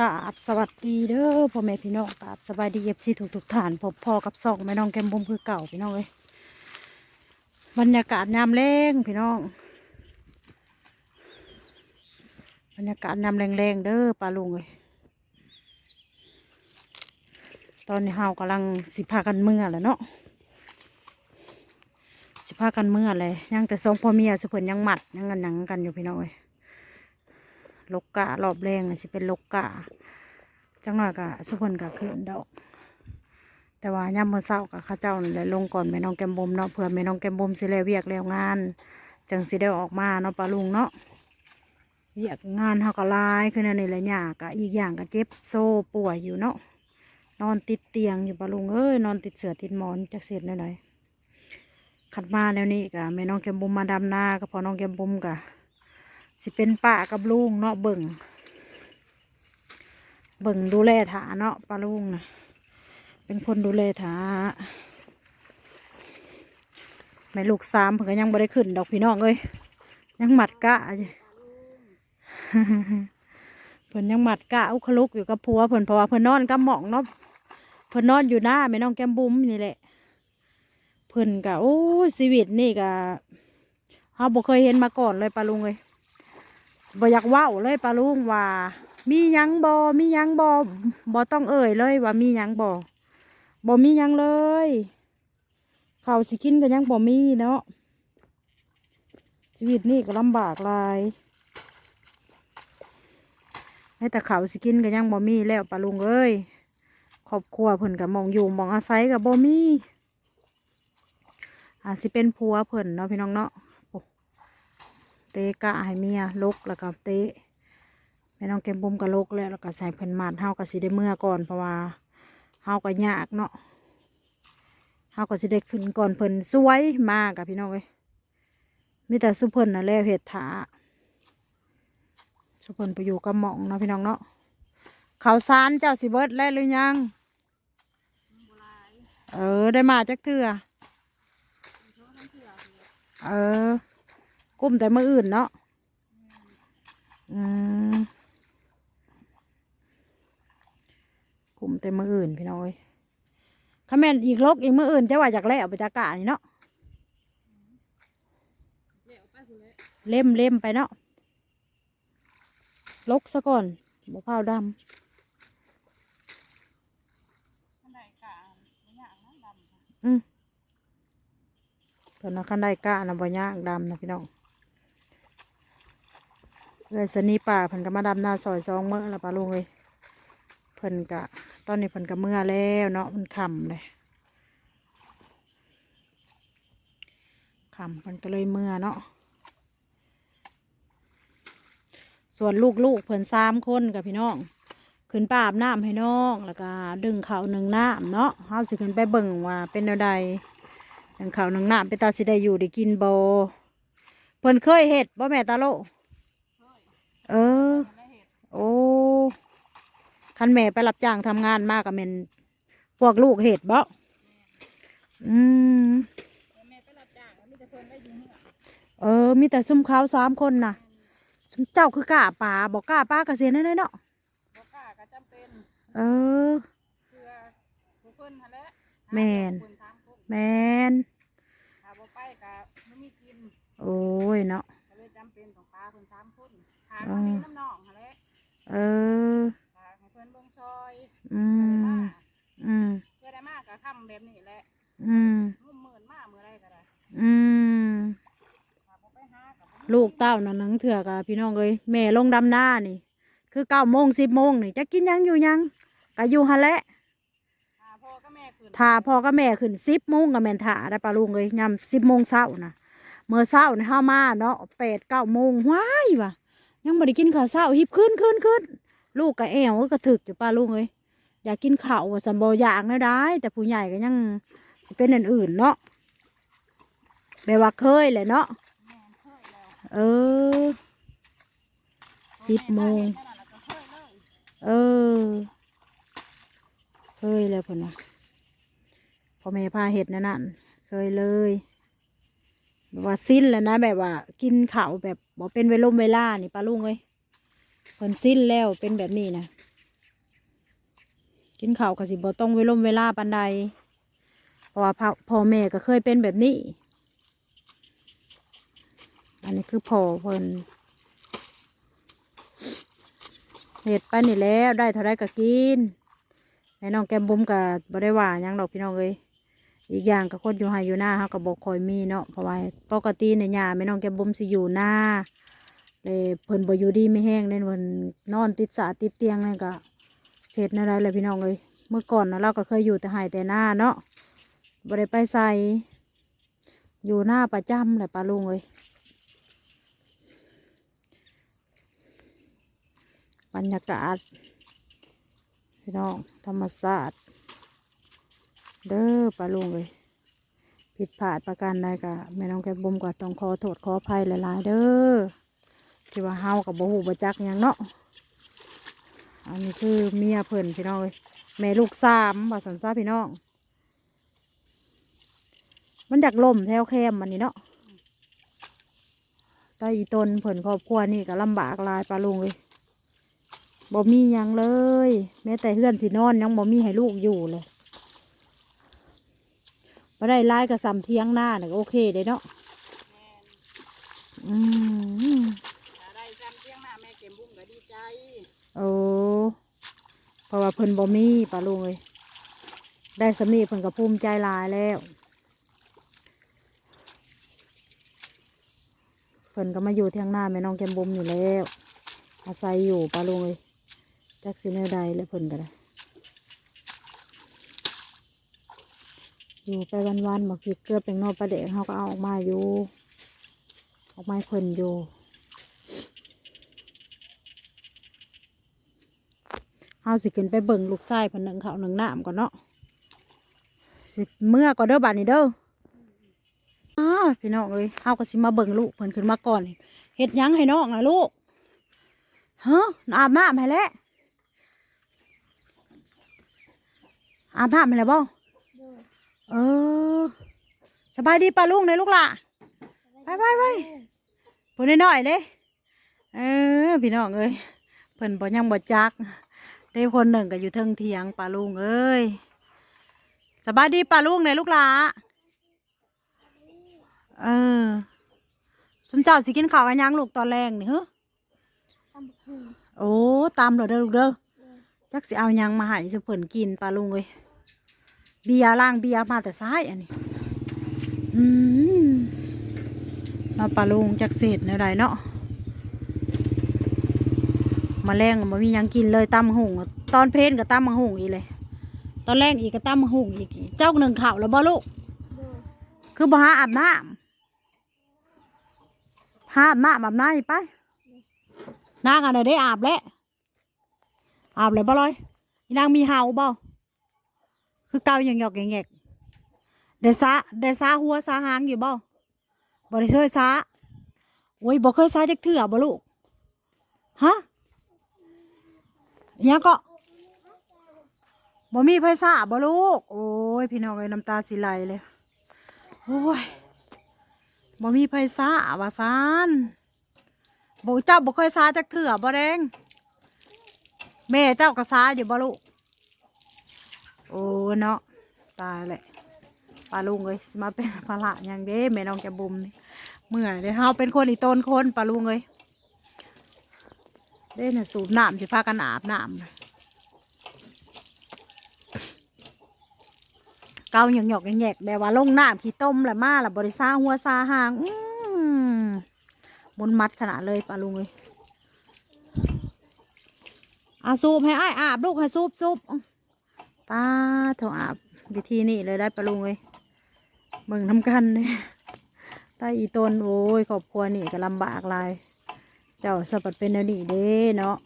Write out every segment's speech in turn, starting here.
กราบสวัสดีเด้อพ่อแม่พี่น้องกราบสบายดีเอฟซีทุกทุกฐานพบพ่อกับสองแม่น้องแก้มบุมคือเก่าพี่น้องเอ้ยบรรยากาศยามแรงพี่น้อง บรรยากาศยามแรงๆเด้อปลาลุงเอ้ยตอนนี้เฮากำลังสิพากันเมื่อแหล้วเนาะสิพากันเมื่อเลยยังแต่สองพ่อเมียสุเพิ่นยังหมัดยังกันหนังกันอยู่พี่น้องเอ้ย ลกกะรอบแรงน่ะสิเป็นลกกะจังหน่อยกะสุพนกะขึ้นดอก แต่ว่าย่ำมือเศร้ากับข้าเจ้านี่แหละลงก่อนแม่น้องแกมบมเนาะเผื่อแม่น้องแกมบมสิแล้วเวียกแล้วงาน จังสิได้ออกมาเนาะปลาลุงเนาะเวียกงานเฮาก็ลายขึ้นอันนี้แหละยากะอีกอย่างก็เจ็บโซ่ป่วยอยู่เนาะนอนติดเตียงอยู่ปลาลุงเอ้ยนอนติดเสือติดหมอนจักเสร็จหน่อยๆขัดมาแล้วนี่กะแม่น้องแกมบมมาดำนาก็พอน้องแกมบมกะ สิเป็นป้ากับลุงเนาะเบิ่งเบิ่งดูแลถาเนาะป้าลุงนะเป็นคนดูแลถาแม่ลูกสามเพิ่นก็ยังบ่ได้ขึ้น ดอกพี่น้องเอ้ยยังหมัดกะเพิ่นยังหมัดกะอุคลุกอยู่กับผัวเพิ่นเพราะว่าเพิ่นนอนกับหมองเนาะเพิ่นนอนอยู่หน้าแม่น้องแก้มบุ้มนี่แหละเพิ่นกะโอ้ชีวิตนี่กะเฮาบ่เคยเห็นมาก่อนเลยป้าลุงเอ้ย บ่อยากเว้าเลยปลาลุงว่า มียังบ่มียังบ่บ่ต้องเอ่ยเลยว่ามียังบ่บ่มียังเลยเขาสิกินก็ยังบ่มีเนาะชีวิตนี่ก็ลำบากลายให้แต่เขาสิกินก็ยังบ่มีแล้วปลาลุงเอ้ยครอบครัวเพิ่นก็มองอยู่มองอาศัยก็บ่มีอาจสิเป็นผัวเพิ่นเนาะพี่น้องเนาะ เตะกะให้เมียลกแล้วก็เตะแม่น้องแก้มบุ้มก็ลกแล้วแล้วก็ใส่เพิ่นมาดเฮาก็สิได้เมื่อก่อนเพราะว่าเฮาก็ยากเนาะเฮาก็สิได้ขึ้นก่อนเพิ่นสวยมากกับพี่น้องเอ้ยมีแต่สุเพิ่นน่ะแล้วเห็ดถาสุเพิ่นไปอยู่กับหมองเนาะพี่น้องเนาะเขาวสารเจ้าสิเบิดแล้วหรือยังเออได้มาจักเทื่อเออ กุ้มแต่มืออื่นเนาะอืมกุ้มแต่มืออื่นพี่น้อยข้าแม่นอีกลกอีกมืออื่นจะว่าจากแล้วไปจากกะนี่เนาะเล่มเล่มไปเนาะลกซะก่อนบะพร้าวดำอืมตอนนั้นขันได้กะนะบ่ยากดำนะพี่น้อง เลยสนีป่าเพิ่นก็มาดำนาซอยซองเมื่อละปลาลุงเลยเพิ่นกะตอนนี้เพิ่นก็เมื่อแล้วเนาะมันค่ำเลยค่ำเพิ่นก็เลยเมื่อเนาะส่วนลูกๆเพิ่นสามคนกับพี่น้องขึ้นป่าบน้ำให้น้องแล้วก็ดึงเขาหนึ่งน้ำเนาะเฮาสิขึ้นไปเบิ่งว่าเป็นแนวใดดึงเขาหนึ่งน้ำเป็นตาสิได้อยู่ได้กินโบเพิ่นเคยเฮ็ดบ่แม่ตาโล เออ โอ้คันแม่ไปรับจ้างทำงานมากกับเมนพวกลูกเห็ดบ่อืมเออ มีแต่ซุ่มเขาสามคนนะซุ่มเจ้าคือกล้าป่าบอกกล้าป้ากระเซียนได้เนาะบ่กล้าก็จำเป็น เออเพื่อผู้เพิ่นหั่นแมนหาผู้เพิ่นถามพวกแมนถ้าบ่ไปก็บ่มีกินโอ้ยเนาะ ก็เลยจำเป็นต้องพาเพิ่นถามคนหาอ่ามามีน้ำนองหั่นแหละเออพาให้เพิ่นเบิ่งซอยอืเพื่อได้มมาอืมเพื่อได้มาก็ค่ำแบบนี้แหละอืมงุ่มหมื่นมามื้อใดก็ได้อืมถ้าบ่ไปหาก็บ่มีลูกเต้านั่นนังเถื่อกะพี่น้องเอ้ยแม่ลงดำหน้านี่ คือเก้าโมงสิบโมงนี่จะกินหยังอยู่หยังก็อยู่หันแหละหาพ่อกับแม่ขึ้นถ้าพ่อกับแม่ขึ้นสิบโมงกับแม่นถ่าได้ปลาลุงเลยยำสิบโมงเช้านะเมื่อเช้านี่ห้ามาเนาะแปดเก้าโมงว้ายว่ะ ยังไม่ได้กินข้าวเช้าหิบขึ้นขึ้นขึ้นลูกกับแอวก็ถึกอยู่ปลาลุงเลยอยากกินข้าวสัมบอยากนะได้ แต่ผู้ใหญ่ก็ยังสิเป็นอันอื่นเนาะแบบว่าเคยเลยเนาะเออสิบโมงเฮ็ดนั่นน่ะแล้วก็เคยเลยเออเคยเลยพ่นนะพ่อแม่พาเห็ดนั่นนั่นเคยเลย แบบว่าสิ้นแล้วนะแบบว่า กินข้าวแบบบอกเป็นเวลมเวลานี่ปลาลุงเอ้ยเพิ่นสิ้นแล้วเป็นแบบนี้นะกินข้าวก็สิบ่ต้องเวลมเวลาปานใดเพราะว่าพ่อพ่อแม่ก็เคยเป็นแบบนี้ อันนี้คือพ่อเพิ่นเห็ดไปนี่แล้วได้เท่าไรก็กินแม่น้องแก้มบุ้มก็บ่ได้ว่าหยังดอกพี่น้องเอ้ย อีกอย่างก็คนอยู่ไฮอยู่หน้าเขาก็บอกคอยมีเนาะเพราะว่าปกติในยาแม่น้องแกบุ้มสิอยู่หน้าเลยเพิ่นบ่อยู่ดีไม่แห้งเลยเพิ่นนอนติดสาติดเตียงนั่นก็เสร็จนั่นแหละเลยพี่น้องเอ้ยเมื่อก่อนนะเราก็เคยอยู่แต่ไฮแต่หน้าเนาะบ่ได้ไปใส่อยู่หน้าประจำแหละปลาลุงเอ้ยบรรยากาศพี่น้องธรรมศาสตร์ เด้อปลาลุงเลยผิดพลาดประการใดกะแม่น้องแกบุมก็ต้องขอโทษขออภัยหลายๆเด้อที่ว่าเฮากับบ่หูบ่จักยังเนาะอันนี้คือเมียเพิ่นพี่น้องเลยแม่ลูกสามบ่สันซ่าพี่น้อง มันอยากล่มแถวแคมมันนี่เนาะใต้อีตนเพิ่นครอบครัวนี่ก็ลำบากลายปลาลุงเลยบ่มียังเลย แม้แต่เพื่อนสินอนยังบ่มีให้ลูกอยู่เลย บ่ได้ไล่กับสำเทียงหน้าเนี่ยโอเคเด้เนาะแม่นอืมถ้าได้จำเที่ยงหน้าแม่เก็บบุ้งก็ดีใจโอ้เพราะว่าเพิ่นบ่มีปลาลุงเลยได้สำนีเพิ่นก็ภูมิใจหลายแล้วเพิ่นก็มาอยู่เทียงหน้าแม่น้องแกมบุมอยู่แล้ว อาศัยอยู่ปลาลุงเลยจักสิแนวใดแล้วเพิ่นก็ได้ อยู่ไปวันๆบักพริกเกลือเป็นนอกประเดกเขาก็เอาออกมาอยู่ ออกมาให้เพิ่นอยู่เฮาสิขึ้นไปเบิ่งลูกชายเพิ่นหนึ่งเขาหนึ่งน้ำก่อนเนาะสิเมื่อก่อนเด้อบัดนี้เด้ออ้าพี่น้องเอ้ยเฮาก็สิมาเบิ่งลูกเพิ่นขึ้นมาก่อนเฮ็ดยังให้น้องนะลูกเฮะอาบน้ำให้แล้วอาบน้ำให้แล้วบ่ สบายดีป่ะลุงเลยลูกล่ะไปไปไปพูดน้อยๆเลยเออพี่น้องเอ้ยเพิ่นบ่ยังบ่จัก ได้คนหนึ่งก็อยู่เทิงเถียงป่าลุงเอ้ยสบายดีป่าลุงเลยลูกล่ะเออสมเจ้าสิกินข้าวกันยังลูกตอนแรงนี่เหรอโอ้ตามเลยเด้อลูกเด้อจักสิเอาหยังมาให้สิเพิ่นกินป่าลุงเอ้ยเบียร์ล่างเบียร์มาแต่ซ้ายอันนี้ อืมเราปลาลุงจากเศษแนวใดเนาะมาแรงมันมีหยังกินเลยตำหุงตอนเพลนกับตำมังหุงอีกเลย ตอนแรกอีกก็ตำมังหุงอีก เจ้าหนึ่งข่าวแล้วบ่ลูกคือบ่หาอาบน้ำหาอาบน้ำอาบน้ำอีกไปนางอะไรได้อาบแล้วอาบเลยบ่ลอยอีนางมีเห่าบ่คือเกาอย่างหยอกอย่างแงก เดซาเดซาหัวซาหางอยู่บ่บ่ได้ช่วยซาโอ้ยบ่เคยซาจักเถื่อบ่ลูกฮะยังก็บ่มีไผซาบ่ลูก โอ้ยพี่น้องเอ้ยน้ำตาสิไหลเลยโอ้ยบ่มีไผซาว่าซานบ่เจ้าบ่เคยซาจักเถื่อบ่แดงแม่เจ้าก็ซาอยู่บ่ลูกโอ้เนาะตายแหละ ปลาลุงเลยมาเป็นภาระอย่างเด้แม่น้องแกบุมเมื่อยเลยวเฮาเป็นคนอีต้นคนปลาลุงเลยเด้เนี่ยสูบน้ำสิพากันอาบน้ำเกาหยอกหยอกแยกแบบว่าลงน้ำขี้ต้มแหละมาละบริซาหัวซาหางอืมบนมัดขนาดเลยปลาลุงเลยอาสูบให้อ้ายอาบลูกให้สูบสูบป้าโถอาบวิธีนี้เลยได้ปะลุงเลย เบิ่งทำกันเลยใต้อีต้นโอ้ยครอบครัวนี่ก็ลำบากหลาย เจ้าสะบัดเป็นแนวนี้เด้เนาะ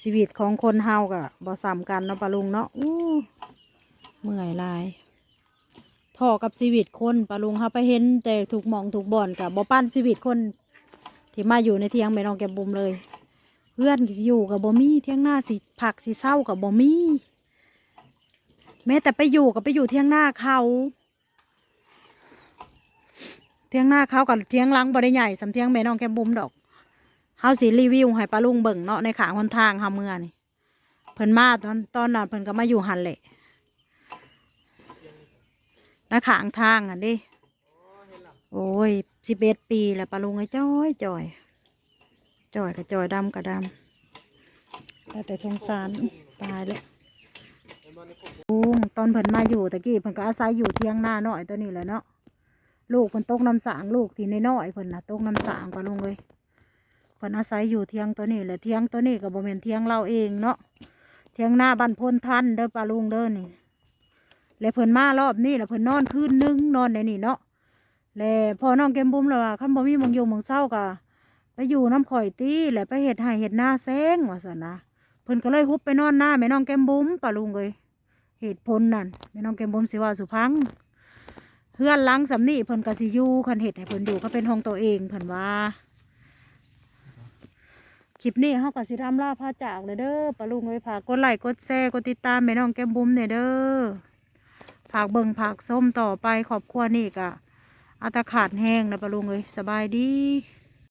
ชีวิตของคนเฮาก็บ่ซ้ำกันเนาะปะลุงเนาะอู้เมื่อยหลายท่อกับชีวิตคนปะลุงเฮาไปเห็นแต่ถูกมองถูกบ่อนกับบ่ปั้นชีวิตคน ที่มาอยู่ในเทียงแม่น้องแกมบุมเลย เพื่อนที่อยู่กับบ่มีเที่ยงหน้าสิผักสิเศร้ากับบ่มี แม้แต่ไปอยู่กับไปอยู่เที่ยงหน้าเขาเที่ยงหน้าเขากับเที่ยงหลังบ่ได้ใหญ่สำเที่ยงแม่น้องแก้มบุมดอกเฮาสิรีวิวให้ปลาลุงเบิ่งเนาะในขางหนทางเฮาเมื่อนี่เพิ่นมาตอนตอนนั้นเพิ่นก็มาอยู่หันแหละนาขางทางอะดิโอ้ยสิบเอ็ดปีแล้วปะลุงไอ้จ้อยจ่อยจ่อยกับจ่อยดำกับดำแต่แต่สงสารตายแล้ว ลุงตอนเพิ่นมาอยู่ตะกี้เพิ่นก็อาศัยอยู่เทียงหน้าน้อยตัวนี้แหละเนาะลูกเพิ่นตกน้ำสางลูกที่น้อยเพิ่นนะตกน้ำสางปะลุงเลยเพิ่นอาศัยอยู่เทียงตัวนี้แหละเทียงตัวนี้ก็บ่แม่นเทียงเราเองเนาะเทียงหน้าบ้านพนทันเด้อปลาลุงเด้อนี่แล้วเพิ่นมารอบนี้แล้วเพิ่นนอนคืนนึงนอนในนี่เนาะแล้วพอน้องเกมบุ้มแล้วว่าคันบ่มีมองอยู่มองเศร้าก็ไปอยู่น้ำข่อยตีแล้วไปเฮ็ดให้เฮ็ดหน้าแซงว่าซั่นนะเพิ่นก็เลยฮุบไปนอนหน้าแม่น้องแกมบุ้มปลาลุงเอ้ย เหตุผลนั่นแม่น้องแกมบุ้มสิว่าสุพังเฮือนหลังสำนี่เพิ่นกสิยูคันเฮ็ดให้เพิ่นอยู่ก็เป็นห้องตัวเองเพิ่นว่าคลิปนี้เขาก็สิทำลาพาจากเลยเด้อปลาลุงไว้ฝากกดไลค์กดแชร์กดติดตามแม่น้องแก้มบุ้มเนี่ยเด้อฝากเบิ่งฝากส้มต่อไปขอบครัวนี่กะอาตขาดแห้งนะปลาลุงเลยสบายดี